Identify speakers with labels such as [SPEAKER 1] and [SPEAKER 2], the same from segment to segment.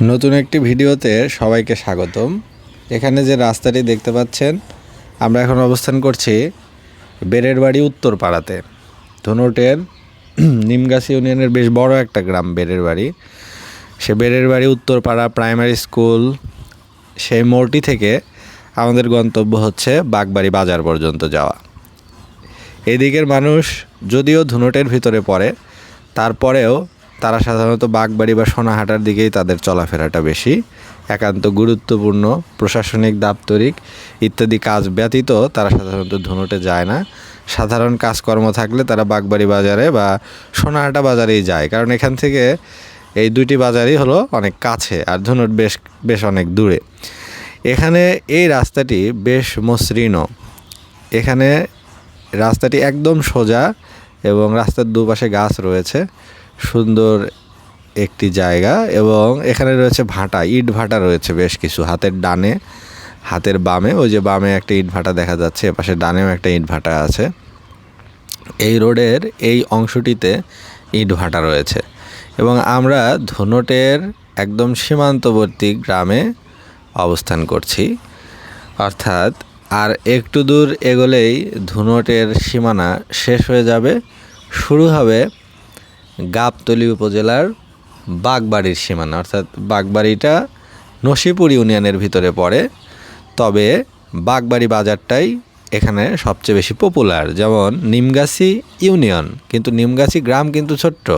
[SPEAKER 1] নতুন একটি ভিডিওতে সবাইকে স্বাগতম। এখানে যে রাস্তাটি দেখতে পাচ্ছেন, আমরা এখন অবস্থান করছি বেরের বাড়ি উত্তর পাড়াতে ধনুটের নিমগাছি ইউনিয়নের বেশ বড় একটা গ্রাম বেরের বাড়ি সে বেরের বাড়ি উত্তরপাড়া প্রাইমারি স্কুল, সেই মোড়টি থেকে আমাদের গন্তব্য হচ্ছে বাগবাড়ি বাজার পর্যন্ত যাওয়া। এদিকের মানুষ যদিও ধুনটের ভিতরে পড়ে, তারপরেও তারা সাধারণত বাগবাড়ি বা সোনাহাটার দিকেই তাদের চলাফেরাটা বেশি। একান্ত গুরুত্বপূর্ণ, প্রশাসনিক, দাপ্তরিক ইত্যাদি কাজ ব্যতীত তারা সাধারণত ধুনটে যায় না। সাধারণ কাজকর্ম থাকলে তারা বাগবাড়ি বাজারে বা সোনাহাটা বাজারেই যায়। কারণ এখান থেকে এই দুইটি বাজারই হলো অনেক কাছে আর ধনুট বেশ বেশ অনেক দূরে। এখানে এই রাস্তাটি বেশ মসৃণ। এখানে রাস্তাটি একদম সোজা এবং রাস্তার দুপাশে গাছ রয়েছে। সুন্দর একটি জায়গা এবং এখানে রয়েছে ভাটা, ইট ভাটা রয়েছে বেশ কিছু, হাতের ডানে, হাতের বামে, ওই যে বামে একটা ইট ভাটা দেখা যাচ্ছে, এপাশে ডানেও একটা ইট ভাটা আছে। এই রোডের এই অংশটিতে ইট ভাটা রয়েছে এবং আমরা ধুনটের একদম সীমান্তবর্তী গ্রামে অবস্থান করছি। অর্থাৎ আর একটু দূর এগোলেই ধুনটের সীমানা শেষ হয়ে যাবে, শুরু হবে গাবতলী উপজেলার বাগবাড়ির সীমানা, অর্থাৎ বাগবাড়িটা নসিপুর ইউনিয়নের ভিতরে পড়ে। তবে বাগবাড়ি বাজারটাই এখানে সবচেয়ে বেশি পপুলার যেমন নিমগাছি ইউনিয়ন। কিন্তু নিমগাছি গ্রাম কিন্তু ছোট্ট।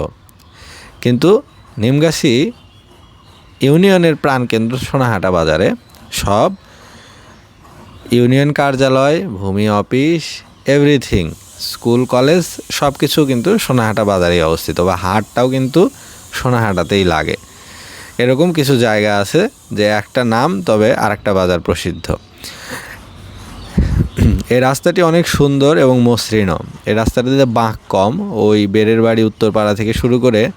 [SPEAKER 1] কিন্তু নিমগাছি ইউনিয়নের প্রাণকেন্দ্র সোনাহাটা বাজারে। সব ইউনিয়ন কার্যালয়, ভূমি অফিস এভরিথিং স্কুল, কলেজ সব কিছু কিন্তু সোনাহাটা বাজারেই অবস্থিত বা হাটটাও কিন্তু সোনাহাটাতেই লাগে। এরকম কিছু জায়গা আছে যে একটা নাম, তবে আরেকটা বাজার প্রসিদ্ধ। এই রাস্তাটি অনেক সুন্দর এবং মসৃণ। এই রাস্তাটিতে বাঁক কম। ওই বেড়ের বাড়ি উত্তরপাড়া থেকে শুরু করে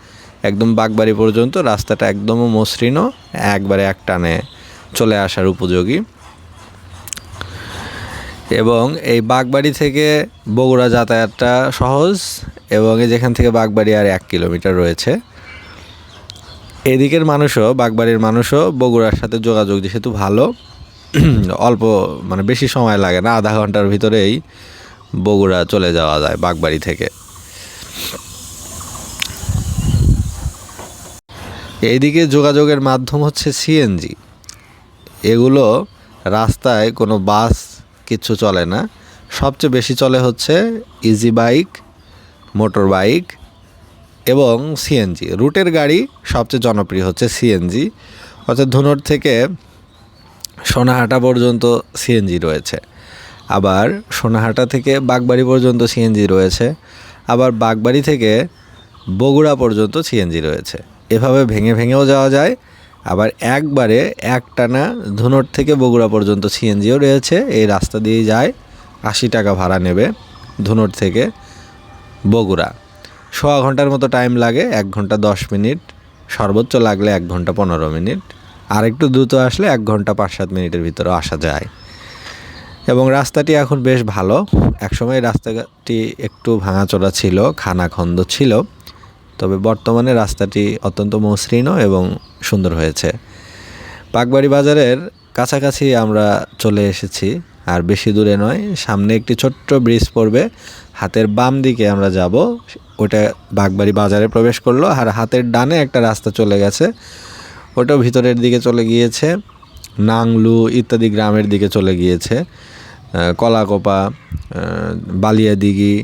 [SPEAKER 1] একদম বাগবাড়ি পর্যন্ত রাস্তাটা একদমও মসৃণ, একবারে এক টানে চলে আসার উপযোগী। এবং এই বাগবাড়ি থেকে বগুড়া যাতায়াতটা সহজ এবং যেখান থেকে বাগবাড়ি আর এক কিলোমিটার রয়েছে। এদিকের মানুষও, বাগবাড়ির মানুষও বগুড়ার সাথে যোগাযোগ যেহেতু ভালো, অল্প মানে বেশি সময় লাগে না, আধা ঘণ্টার ভিতরেই বগুড়া চলে যাওয়া যায় বাগবাড়ি থেকে। এইদিকে যোগাযোগের মাধ্যম হচ্ছে সিএনজি। এগুলো রাস্তায় কোনো বাস কিচ্ছু চলে না। সবচেয়ে বেশি চলে হচ্ছে ইজি বাইক মোটর বাইক এবং সিএনজি রুটের গাড়ি সবচেয়ে জনপ্রিয় হচ্ছে সিএনজি অর্থাৎ ধনুর থেকে সোনাহাটা পর্যন্ত সিএনজি রয়েছে। আবার সোনাহাটা থেকে বাগবাড়ি পর্যন্ত সিএনজি রয়েছে। আবার বাগবাড়ি থেকে বগুড়া পর্যন্ত সিএনজি রয়েছে। এভাবে ভেঙে ভেঙেও যাওয়া যায়। আবার একবারে একটানা ধুনট থেকে বগুড়া পর্যন্ত সিএনজিও রয়েছে। এই রাস্তা দিয়ে যায়, আশি টাকা ভাড়া নেবে ধুনট থেকে বগুড়া। সোয়া ঘণ্টার মতো টাইম লাগে, এক ঘণ্টা দশ মিনিট, সর্বোচ্চ লাগলে এক ঘণ্টা পনেরো মিনিট আর একটু দ্রুত আসলে এক ঘণ্টা পাঁচ সাত মিনিটের ভিতরে আসা যায়। এবং রাস্তাটি এখন বেশ ভালো। একসময় রাস্তাটি একটু ভাঙাচোরা ছিল, খানাখন্দ ছিল। তবে বর্তমানে রাস্তাটি অত্যন্ত মসৃণ এবং সুন্দর হয়েছে। পাকবাড়ি বাজারের কাছাকাছি আমরা চলে এসেছি, আর বেশি দূরে নয়, সামনে একটি ছোট্ট ব্রিজ পড়বে। হাতের বাম দিকে আমরা যাব, ওটা বাগবাড়ি বাজারে প্রবেশ করল, আর হাতের ডানে একটা রাস্তা চলে গেছে। ওটাও ভিতরের দিকে চলে গিয়েছে, নাংলু ইত্যাদি গ্রামের দিকে চলে গিয়েছে কলাকোপা বালিয়াদিঘি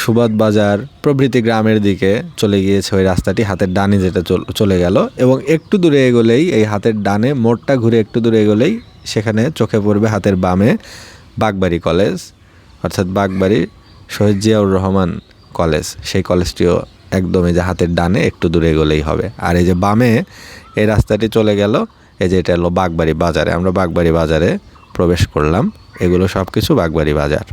[SPEAKER 1] সুবাদ বাজার প্রভৃতি গ্রামের দিকে চলে গিয়েছে ওই রাস্তাটি, হাতের ডানে যেটা চলে গেল এবং একটু দূরে এগোলেই, এই হাতের ডানে মোড়টা ঘুরে একটু দূরে এগোলেই সেখানে চোখে পড়বে হাতের বামে বাগবাড়ি কলেজ, অর্থাৎ বাগবাড়ি শহীদ জিয়াউর রহমান কলেজ। সেই কলেজটিও একদম এই যে হাতের ডানে একটু দূরে এগোলেই হবে। আর এই যে বামে এই রাস্তাটি চলে গেল, এই যে এটা হলো বাগবাড়ি বাজারে। আমরা বাগবাড়ি বাজারে প্রবেশ করলাম। এগুলো সব কিছু বাগবাড়ি বাজার।